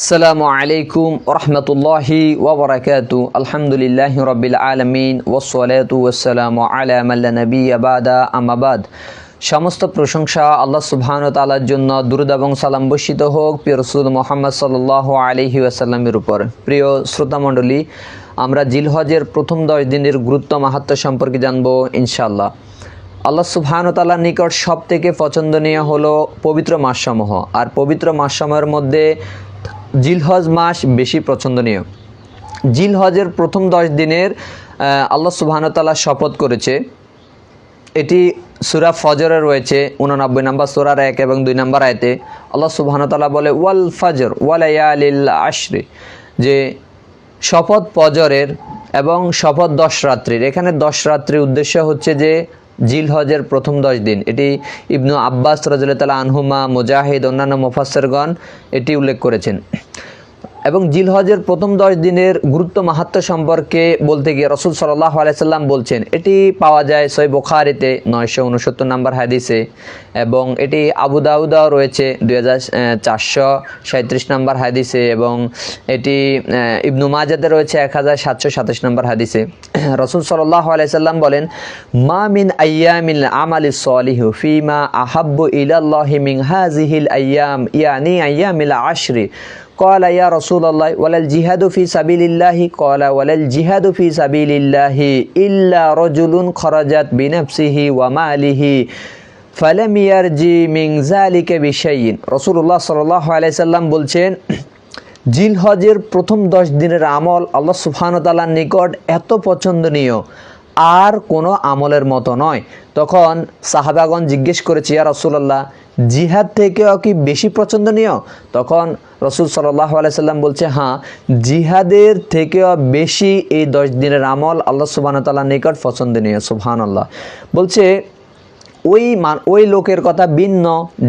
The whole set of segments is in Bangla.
আসসালামু আলাইকুম রহমতুল্লাহি ওবরাকাত। আলহামদুলিল্লাহ রবিল আলমিন ওসলাত ওসালাম আলামাল্লা নবী আবাদা আমাবাদ সমস্ত প্রশংসা আল্লাহ সুবহান তালার জন্য দুরুদ এবং সালাম বর্ষিত হোক প্রিয় রসুল মোহাম্মদ সাল আলহি আসাল্লামের উপর। প্রিয় শ্রোতামণ্ডলী, আমরা জিলহজের প্রথম দশ দিনের গুরুত্ব মাহাত্ম সম্পর্কে জানব ইনশাল্লাহ আল্লাহ সুবহানতালার নিকট সব থেকে পছন্দনীয় হলো পবিত্র মাসসমূহ। আর পবিত্র মাসসমূহের মধ্যে জিলহজ মাস বেশি পছন্দনীয়। জিলহজের প্রথম দশ দিনের আল্লাহ সুবহানতাল্লাহ শপথ করেছে। এটি সুরা ফজরে রয়েছে, উননব্বই নম্বর সুরার এক এবং দুই নম্বর আয়তে। আল্লাহ সুবহানতাল্লাহ বলে, ওয়াল ফজর ওয়ালায়ালিল আশরি। যে শপথ ফজরের এবং শপথ দশ রাত্রির। এখানে দশ রাত্রির উদ্দেশ্য হচ্ছে যে জিলহজের প্রথম দশ দিন। এটি ইবনু আব্বাস রাজুল্লাহ আনহুমা, মুজাহিদ, অন্যান্য মুফাসসরগণ এটি উল্লেখ করেছেন। এবং জিলহজের প্রথম দশ দিনের গুরুত্ব মাহাত্ম সম্পর্কে বলতে গিয়ে রসুল সাল্লাহ আলাইসাল্লাম বলছেন, এটি পাওয়া যায় সই বোখারিতে নয়শো উনসত্তর নম্বর হাদিসে এবং এটি আবু দাউদাও রয়েছে দুই হাজার চারশো সাঁত্রিশ নম্বর হাদিসে এবং এটি ইবনু মাজাদে রয়েছে এক হাজার সাতশো সাতাশ নম্বর হাদিসে। রসুল সাল্লাহ আলাইসাল্লাম বলেন, মা মিন আয়ামিল আমালি সলিহু ফিমা আহাব্বু ইলাল্লাহি মিন হাজিহিল আয়াম ইয়ানি আয়ামিল আশরি قال يا رسول الله ولا الجهاد في سبيل الله قال ولا الجهاد في سبيل الله إلا رجل خرجت بنفسه وماله فلم يرجي من ذلك بشيء رسول الله صلى الله عليه وسلم বলছেন জিলহজের প্রথম দশ দিনের আমল আল্লাহ সুবহানতালার নিকট এত পছন্দনীয় আর কোনো আমলের মতো নয়। তখন সাহাবাগণ জিজ্ঞেস করেছে, ইয়া রসুল্লাহ জিহাদ থেকেও কি বেশি পছন্দনীয় তখন রসুল সাল্লাহ আলাইসাল্লাম বলছে হ্যাঁ জিহাদের থেকেও বেশি এই দশ দিনের আমল আল্লাহ সুবাহতাল্লাহ নিকট পছন্দনীয় সুবহান আল্লাহ বলছে ওই ওই লোকের কথা ভিন্ন,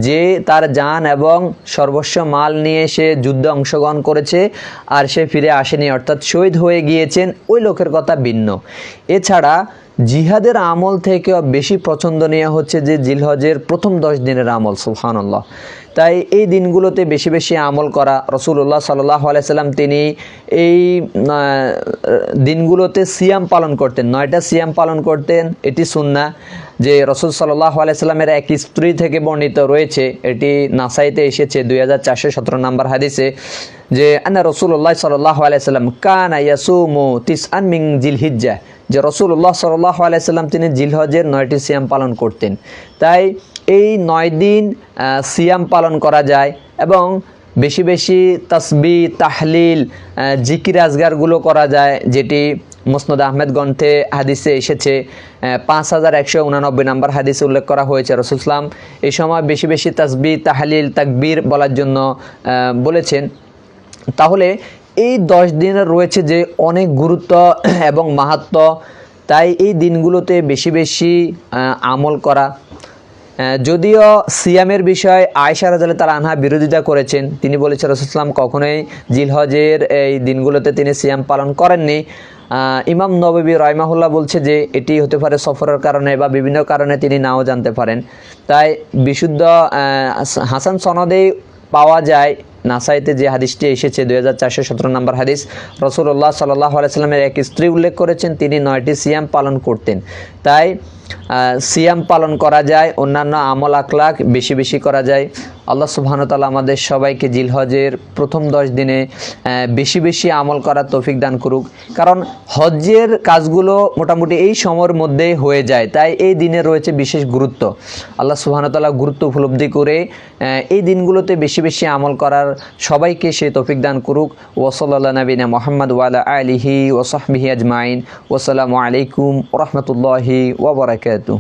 যে তার যান এবং সর্বস্ব মাল নিয়ে সে যুদ্ধে অংশগ্রহণ করেছে আর সে ফিরে আসেনি, অর্থাৎ শহীদ হয়ে গিয়েছেন, ওই লোকের কথা ভিন্ন। এছাড়া জিহাদের আমল থেকে বেশি পছন্দ নেওয়া হচ্ছে যে জিলহজের প্রথম দশ দিনের আমল, সুবহানাল্লাহ। তাই এই দিনগুলোতে বেশি বেশি আমল করা রসুল্লাহ সাল্লাহ আলাইসাল্লাম তিনি এই দিনগুলোতে সিয়াম পালন করতেন। নয়টা সিয়াম পালন করতেন, এটি সুন্না যে রসুল সাল্লাহ আলাইসাল্লামের এক স্ত্রী থেকে বর্ণিত রয়েছে। এটি নাসাইতে এসেছে দুই হাজার চারশো সতেরো নম্বর হাদিসে যে, আন্না রসুল্লাহ সাল্লাহ আলাইসাল্লাম কান ইয়াসুমু তিস আন মিং জিল হিজ্জা যে রসুল্লাহ সাল্লাহ আলাইসাল্লাম তিনি জিলহজের নয়টি সিয়াম পালন করতেন। তাই এই নয় দিন সিয়াম পালন করা যায় এবং বেশি বেশি তসবি, তাহলিল জিকির আজগারগুলো করা যায়, যেটি মুসনদ আহমেদ গ্রন্থে হাদিসে এসেছে। পাঁচ হাজার একশো উনানব্বই নম্বর হাদিসে উল্লেখ করা হয়েছে রসুলাম এই সময় বেশি বেশি তসবি, তাহলিল, তাকবির বলার জন্য বলেছেন। তাহলে এই দশ দিনের রয়েছে যে অনেক গুরুত্ব এবং মাহাত্ম। তাই এই দিনগুলোতে বেশি বেশি আমল করা। যদিও সিয়ামের বিষয়ে আয়সা রাজাল তার আনহা বিরোধিতা করেছেন, তিনি বলেছেন রসুলাম কখনোই জিলহজের এই দিনগুলোতে তিনি সিয়াম পালন করেননি। ইমাম নববী রয়মাহুল্লাহ বলছে যে এটি হতে পারে সফরের কারণে বা বিভিন্ন কারণে তিনি নাও জানতে পারেন। তাই বিশুদ্ধ হাসান সনদেই পাওয়া যায় নাসাইতে যে হাদিসটি এসেছে, দুই হাজার চারশো সতেরো নম্বর হাদিস রসুল্লাহ সাল্লাহ আলাইস্লামের এক স্ত্রী উল্লেখ করেছেন, তিনি নয়টি সিয়াম পালন করতেন। তাই সিয়াম পালন করা যায়, অন্যান্য আমল আখলাক বেশি বেশি করা যায়। আল্লাহ সুবহানতাল্লাহ আমাদের সবাইকে জিলহজের প্রথম দশ দিনে বেশি বেশি আমল করার তৌফিক দান করুক। কারণ হজ্জের কাজগুলো মোটামুটি এই সময়ের মধ্যে হয়ে যায়, তাই এই দিনে রয়েছে বিশেষ গুরুত্ব। আল্লাহ সুবহানতাল্লাহ গুরুত্ব উপলব্ধি করে এই দিনগুলোতে বেশি বেশি আমল করার সবাইকে সে তৌফিক দান করুক। ওসল্লা নবীনা মোহাম্মদ ওয়ালা আলিহি ওসহবিহি আজমাইন। ওসালামু আলাইকুম রহমতুল্লাহি ওবরাকাতু